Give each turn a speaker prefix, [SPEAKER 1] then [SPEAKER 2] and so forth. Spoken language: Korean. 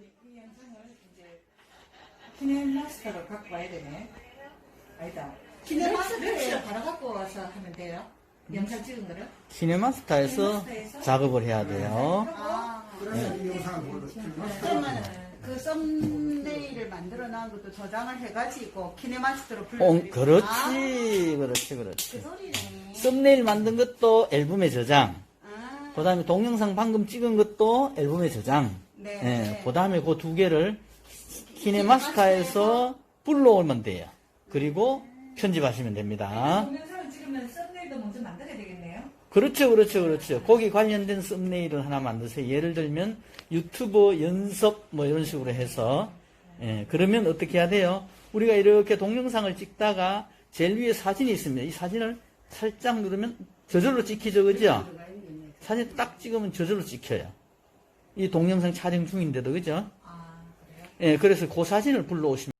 [SPEAKER 1] 이 영상을 이제 키네마스터로 갖고 와야 되네. 아니다. 키네마스터에 바로 갖고 와서 하면 돼요. 영상 찍은 거를.
[SPEAKER 2] 키네마스터에서 작업을 해야 돼요.
[SPEAKER 3] 아,
[SPEAKER 4] 그래서 이 영상을 보여드릴게요.
[SPEAKER 3] 그러면 그 썸네일을 만들어 놓은 것도 저장을 해가지고 키네마스터로
[SPEAKER 2] 어,
[SPEAKER 3] 불러드리고
[SPEAKER 2] 그렇지, 그렇지,
[SPEAKER 3] 그
[SPEAKER 2] 그렇지.
[SPEAKER 3] 소리네
[SPEAKER 2] 썸네일 만든 것도 앨범에 저장.
[SPEAKER 3] 아,
[SPEAKER 2] 그 다음에 동영상 방금 찍은 것도 앨범에 저장.
[SPEAKER 3] 네.
[SPEAKER 2] 예, 그 다음에 그 두 개를 키네마스타에서 불러오면 돼요. 그리고 편집하시면 됩니다.
[SPEAKER 1] 동영상을 찍으면 썸네일도 먼저 만들어야 되겠네요.
[SPEAKER 2] 그렇죠, 그렇죠, 그렇죠. 거기 관련된 썸네일을 하나 만드세요. 예를 들면 유튜버 연습 뭐 이런 식으로 해서 예, 그러면 어떻게 해야 돼요? 우리가 이렇게 동영상을 찍다가 제일 위에 사진이 있습니다. 이 사진을 살짝 누르면 저절로 찍히죠, 그죠? 사진 딱 찍으면 저절로 찍혀요. 이 동영상 촬영 중인데도 그죠?
[SPEAKER 1] 아, 그래요?
[SPEAKER 2] 예, 그래서 그 사진을 불러오시면